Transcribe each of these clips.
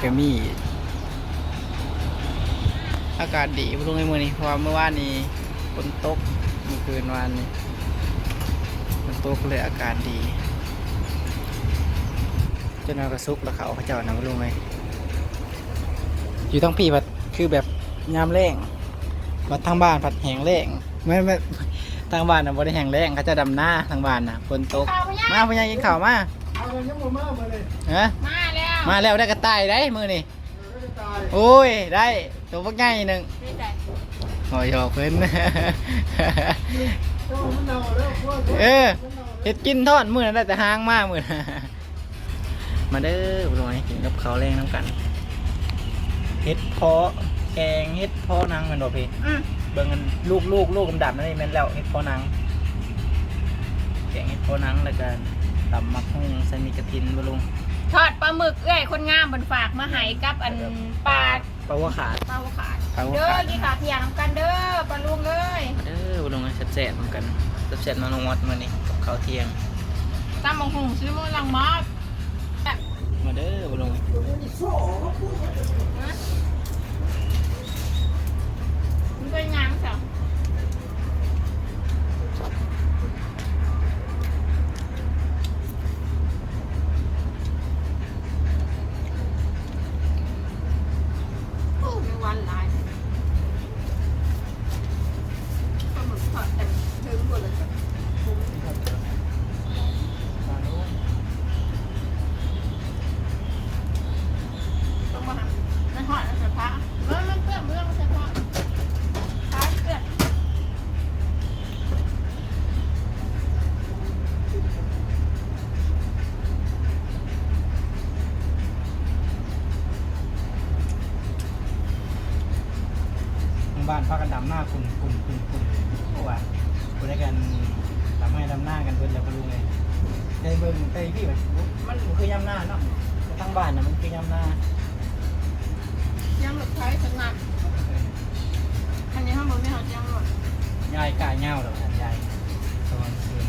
โอ้ไก่ก็มี อากาศดีพรุ่งนี้มื้อนี้เพราะว่าเมื่อวานนี้ฝนตกเมื่อคืนวานนี้ฝนตกเลยอากาศดีเจนเอากระซุกแล้วเขาพระเจ้านะรู้ไหมอยู่ทั้งพี่ผัดคือแบบยามแรงมาทางบ้านผัดแหงแรงไม่ไม่ทางบ้านนะบ่ได้แหงแรงเขาจะดำหน้าทางบ้านนะฝนตกข้าวยังมาพญากินข้าวมาเอาเลยยังบ่มามาเลยฮะมาแล้ว มาแล้วได้กระต่ายได้มือนี่เออก็จะตายโอ้ยได้ตัวพักใหญ่หนึ่งไม่ใจหอยหอกเพิ่นเจ้ามันเน่าแล้วพวกเออมันเน่าเห็ดกินทอดมือนั้นได้แต่หางมากมือนะมาเด้อบุรุษกินกับเขาวแรงน้ำกันเห็ดเพาะแกงเห็ดเพาะนางแมันบ่พี่อืมเบิ่งกันลูกลูกลูกดำๆนั่นนี่แม่นแล้วเห็ดเพาะนางแกงเห็ดเพาะนางแล้วกันตำมักหุ่งใส่มีกระถินบุรุษ ทอดปลาหมึกเอ้ยคนงามบนฝากมาให้กับอันปลาปลาหัวขาดปลาหัวขาดปลาหัวเด้อขาดกี่ขาเทียงกันเด้อปลาลุงเอ้ยมาเด้อบุรุษแซ่บๆเหมือนกันแซ่บๆมาลงวัดมื้อนี้กับข้าวเที่ยงตำบังหุงซื้อมือลังมอสแบบมาเด้อบุรุษมันเป็นงามสังโบ้านพากันดำหน้าคุณคุณคุณคุณเพราะว่าคุณได้กันดำให้ดำหน้ากันเพิ่นแล้วก็รู้ไงใจเบิ่งใจพี่แบบมันคือยำหน้าเนาะแต่ทางบ้านน่ะมันคือยำหน้ายังหลบใช้สงัดอันนี้ข้างบนไม่หอดยังหลดยายกายเงาหรอกนะยายตอนคืน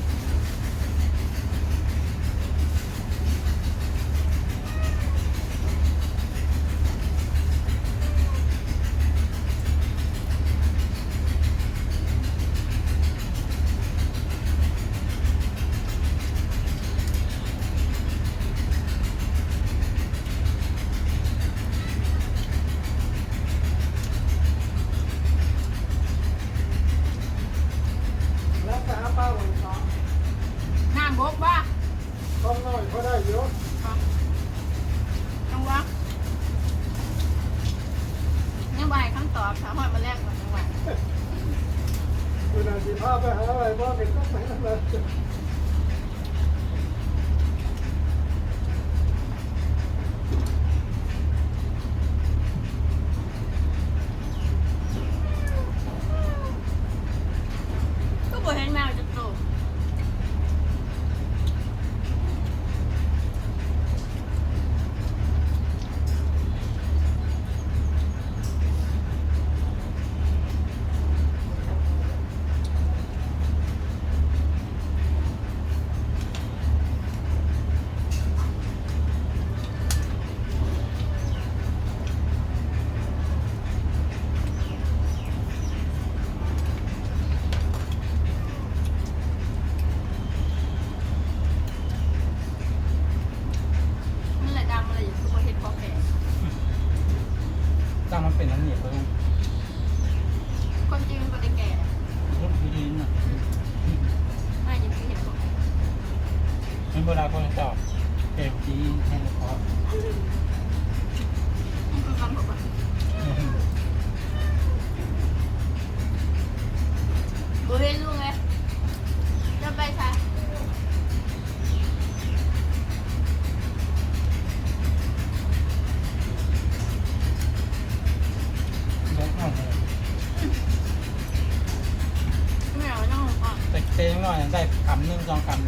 แล้วแต่อาป้าของเขา น้ำบกว่า ต้องน้อยเขาได้เยอะ ต้องว่ายังใบคำต อบถามหอดมาแรกก่อนจังหวะเวลาสิพาไปหาอะไรบ้างเป็นต้องไปทำอะไร เป็นโบราณคนเจ้าเก็บจีนให้เฉพาะมันคือการบอกว่าบอกเห็นลุงเลยจะไปใช่เดี๋ยวเอาเลยไม่เอาน้องอะแต่เต้งหน่อยได้กำหนึ่งสองกำ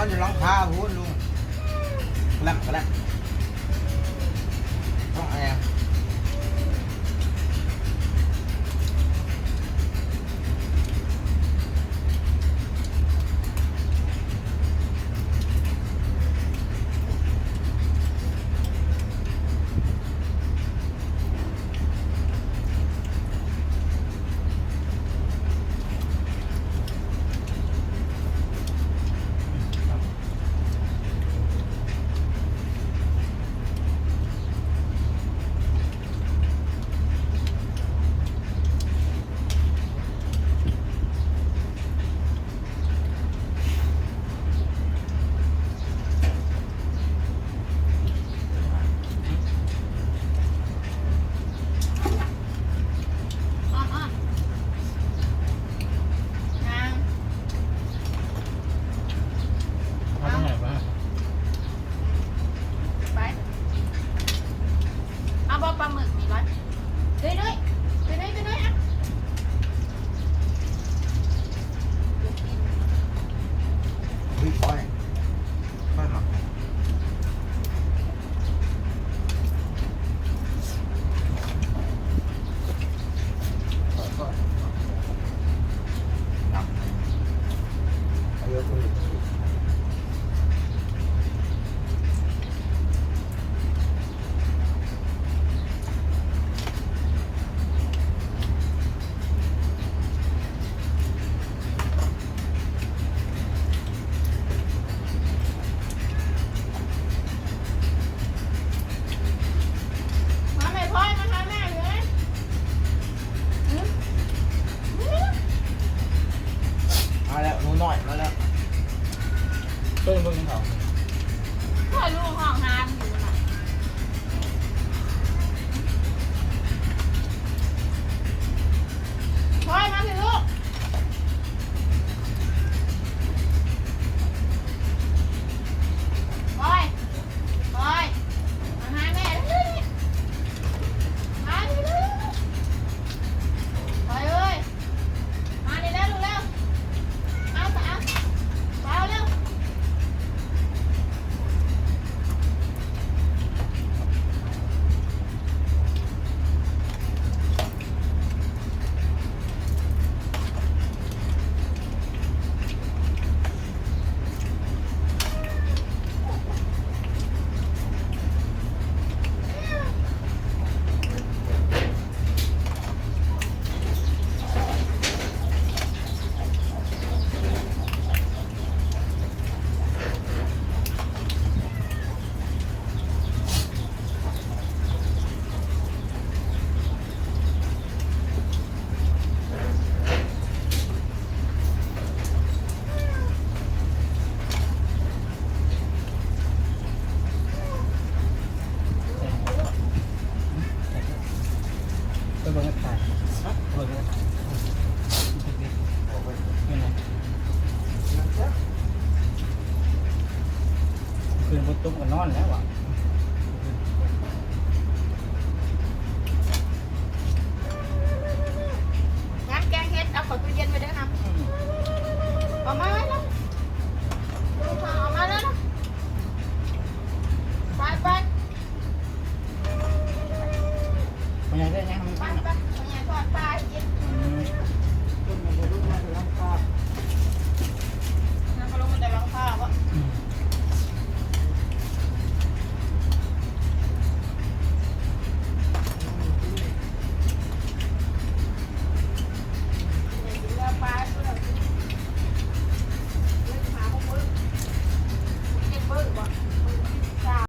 นอนอยู่หลังคาหูลุงกระลักกระลัก